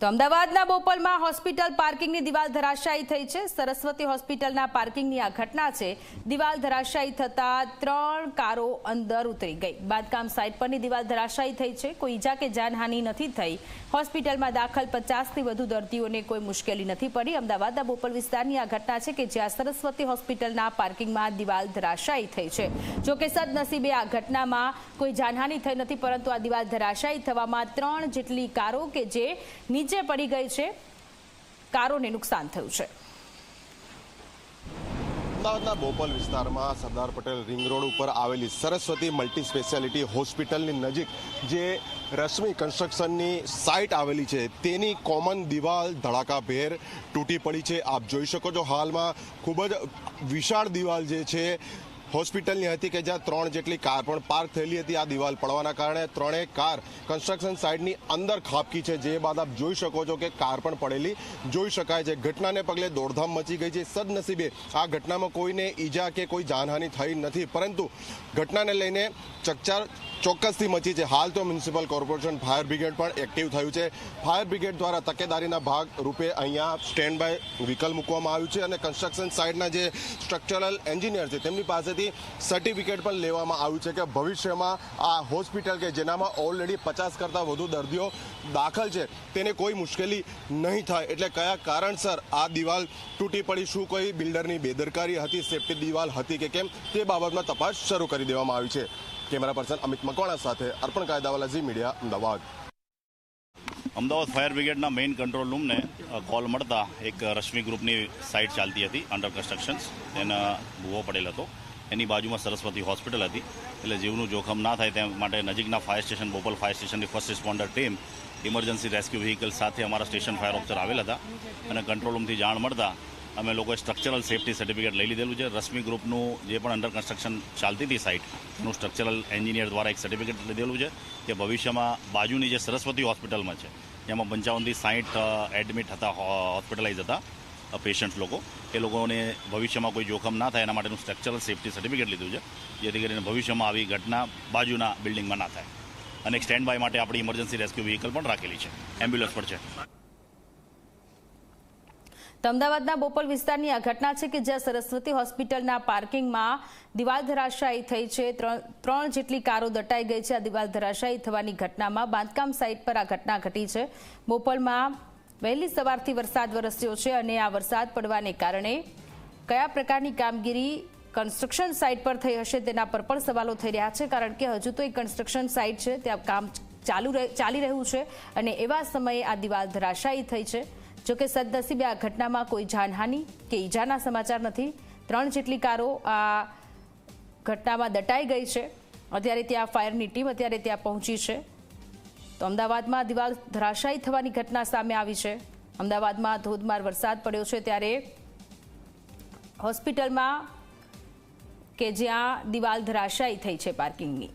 તો અમદાવાદના બોપલમાં હોસ્પિટલ પાર્કિંગની દિવાલ ધરાશાયી થઈ છે. સરસ્વતી હોસ્પિટલના પાર્કિંગની આ ઘટના છે. દિવાલ ધરાશાયી થતા ત્રણ કારો અંદર ઉતરી ગઈ. બાંધકામ સાઇટ પરની દિવાલ ધરાશાયી થઈ છે. કોઈ ઈજા કે જાનહાનિ નથી થઈ. હોસ્પિટલમાં દાખલ પચાસથી વધુ દર્દીઓને કોઈ મુશ્કેલી નથી પડી. અમદાવાદના બોપલ વિસ્તારની આ ઘટના છે કે જ્યાં સરસ્વતી હોસ્પિટલના પાર્કિંગમાં દિવાલ ધરાશાયી થઈ છે. જોકે સદનસીબે આ ઘટનામાં કોઈ જાનહાનિ થઈ નથી, પરંતુ આ દિવાલ ધરાશાયી થવામાં ત્રણ જેટલી કારો કે જે નીચે પડી ગઈ છે. કારોને નુકસાન થયું છે. અમદાવાદના બોપલ વિસ્તારમાં સરદાર પટેલ રિંગ રોડ ઉપર આવેલી સરસ્વતી મલ્ટી સ્પેશિયાલિટી હોસ્પિટલની નજીક જે રશ્મિ કન્સ્ટ્રક્શનની સાઇટ આવેલી છે, તેની કોમન દિવાલ ધડાકાભેર તૂટી પડી છે. આપ જોઈ શકો છો, હાલમાં ખૂબ જ વિશાળ દિવાલ જે છે હોસ્પિટલની હતી કે જ્યાં ત્રણ જેટલી કાર પણ પાર્ક થયેલી હતી. આ દિવાલ પડવાના કારણે ત્રણેય કાર કન્સ્ટ્રક્શન સાઇટની અંદર ખાબકી છે. જે બાદ આપ જોઈ શકો છો કે કાર પણ પડેલી જોઈ શકાય છે. ઘટનાને પગલે દોડધામ મચી ગઈ છે. સદનસીબે આ ઘટનામાં કોઈને ઈજા કે કોઈ જાનહાની થઈ નથી. પરંતુ ઘટનાને લઈને ચકચાર ચોક્કસથી મચી છે. હાલ તો મ્યુનિસિપલ કોર્પોરેશન ફાયર બ્રિગેડ પણ એક્ટિવ થયું છે. ફાયર બ્રિગેડ દ્વારા તકેદારીના ભાગ રૂપે અહીંયા સ્ટેન્ડ બાય વ્હીકલ મૂકવામાં આવ્યું છે અને કન્સ્ટ્રક્શન સાઇટના જે સ્ટ્રક્ચરલ એન્જિનિયર છે તેમની પાસેથી સર્ટિફિકેટ પણ લેવામાં આવ્યું છે કે ભવિષ્યમાં આ હોસ્પિટલ કે જેનામાં ઓલરેડી પચાસ કરતાં વધુ દર્દીઓ દાખલ છે, તેને કોઈ મુશ્કેલી નહીં થાય. એટલે કયા કારણસર આ દિવાલ તૂટી પડી, શું કોઈ બિલ્ડરની બેદરકારી હતી સેફ્ટી દિવાલ હતી કે કેમ, તે બાબતમાં તપાસ શરૂ કરી દેવામાં આવી છે. કેમેરા પર્સન અમિત મકવાણા સાથે Arpan Kaydawala Zee media, Ahmedabad. Ahmedabad fire બ્રિગેડના main control રૂમને કોલ મળતા એક રશ્મિ ગ્રુપની સાઇટ ચાલતી હતી અંડર કન્સ્ટ્રક્શન્સ તેના ભૂવો પડેલ હતો. એની બાજુમાં સરસ્વતી હોસ્પિટલ હતી. એટલે જીવનું જોખમ ના થાય તે માટે નજીકના ફાયર સ્ટેશન, બોપલ ફાયર સ્ટેશનની first responder team emergency rescue vehicle સાથે અમારા સ્ટેશન ફાયર ઓફિસર આવેલ હતા. અને કંટ્રોલ રૂમથી જાણ મળતા અમે લોકોએ સ્ટ્રક્ચરલ સેફ્ટી સર્ટિફિકેટ લઈ લીધેલું છે. રશ્મિ ગ્રુપનું જે પણ અંડર કન્સ્ટ્રક્શન ચાલતી હતી સાઇટ એનું સ્ટ્રક્ચરલ એન્જિનિયર દ્વારા એક સર્ટિફિકેટ લીધેલું છે કે ભવિષ્યમાં બાજુની જે સરસ્વતી હોસ્પિટલમાં છે જેમાં પંચાવનથી સાહીઠ એડમિટ હતા હોસ્પિટલાઇઝ હતા. પેશન્ટ લોકો, એ લોકોને ભવિષ્યમાં કોઈ જોખમ ના થાય એના માટેનું સ્ટ્રક્ચરલ સેફ્ટી સર્ટિફિકેટ લીધું છે, જેથી કરીને ભવિષ્યમાં આવી ઘટના બાજુના બિલ્ડિંગમાં ના થાય. અને સ્ટેન્ડ બાય માટે આપણી ઇમરજન્સી રેસ્ક્યુ વ્હીકલ પણ રાખેલી છે. એમ્બ્યુલન્સ પણ છે. અમદાવાદના બોપલ વિસ્તારની આ ઘટના છે કે જ્યાં સરસ્વતી હોસ્પિટલના પાર્કિંગમાં દિવાલ ધરાશાયી થઈ છે. ત્રણ જેટલી કારો દટાઈ ગઈ છે. આ દિવાલ ધરાશાયી થવાની ઘટનામાં બાંધકામ સાઇટ પર આ ઘટના ઘટી છે. બોપલમાં વહેલી સવારથી વરસાદ વરસ્યો છે અને આ વરસાદ પડવાને કારણે કયા પ્રકારની કામગીરી કન્સ્ટ્રક્શન સાઇટ પર થઈ હશે તેના પર પણ સવાલો થઈ રહ્યા છે, કારણ કે હજુ તો એ કન્સ્ટ્રક્શન સાઇટ છે, ત્યાં કામ ચાલુ ચાલી રહ્યું છે અને એવા સમયે આ દિવાલ ધરાશાયી થઈ છે. જોકે સદનસીબે આ ઘટનામાં કોઈ જાનહાનિ કે ઈજાના સમાચાર નથી. ત્રણ જેટલી કારો આ ઘટનામાં દટાઈ ગઈ છે. અત્યારે ત્યાં ફાયરની ટીમ અત્યારે ત્યાં પહોંચી છે. તો અમદાવાદમાં દિવાલ ધરાશાયી થવાની ઘટના સામે આવી છે. અમદાવાદમાં ધોધમાર વરસાદ પડ્યો છે ત્યારે હોસ્પિટલમાં કે જ્યાં દિવાલ ધરાશાયી થઈ છે પાર્કિંગની.